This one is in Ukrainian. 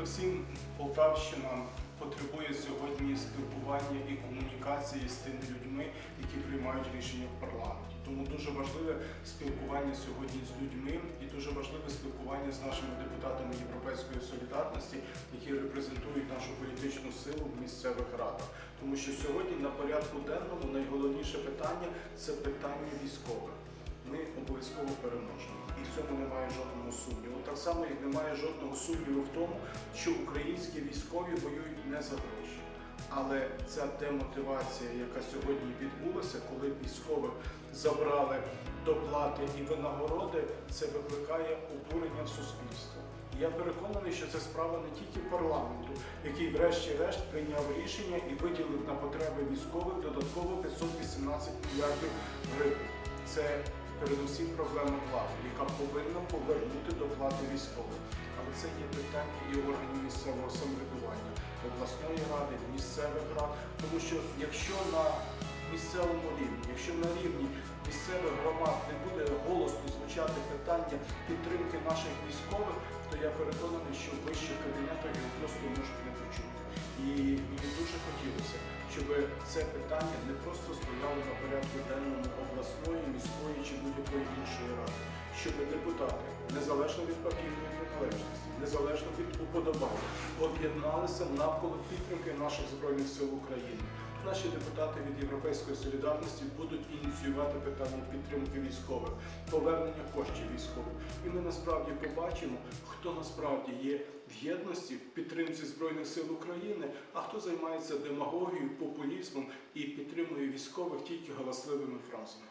Передусім, Полтавщина потребує сьогодні спілкування і комунікації з тими людьми, які приймають рішення в парламенті. Тому дуже важливе спілкування сьогодні з людьми і дуже важливе спілкування з нашими депутатами Європейської солідарності, які репрезентують нашу політичну силу в місцевих радах. Тому що сьогодні на порядку денному найголовніше питання це питання військових. Ми обов'язково переможемо. І в цьому немає жодного сумніву. Так само, як немає жодного сумніву в тому, що українські військові воюють не за гроші. Але ця демотивація, яка сьогодні відбулася, коли військових забрали доплати і винагороди, це викликає обурення в суспільстві. Я переконаний, що це справа не тільки парламенту, який врешті-решт прийняв рішення і виділив на потреби військових додатково 518 мільярдів гривень. Це передусім проблема влади, яка повинна повернути доплати військових. Але це є питання і органів місцевого самоврядування, обласної ради, місцевих рад. Тому що якщо на місцевому рівні, якщо на рівні місцевих громад не буде голосно звучати питання підтримки наших військових, то я переконаний, що в вищих кабінетах його просто можуть не почути. І хотілося, щоб це питання не просто стояло на порядку денному обласної, міської чи будь-якої іншої ради, щоб депутати, незалежно від партійної приналежності, незалежно від уподобань, об'єдналися навколо підтримки наших збройних сил України. Наші депутати від Європейської солідарності будуть ініціювати питання підтримки військових, повернення коштів військових. І ми насправді побачимо, хто насправді є в єдності, в підтримці Збройних сил України, а хто займається демагогією, популізмом і підтримує військових тільки галасливими фразами.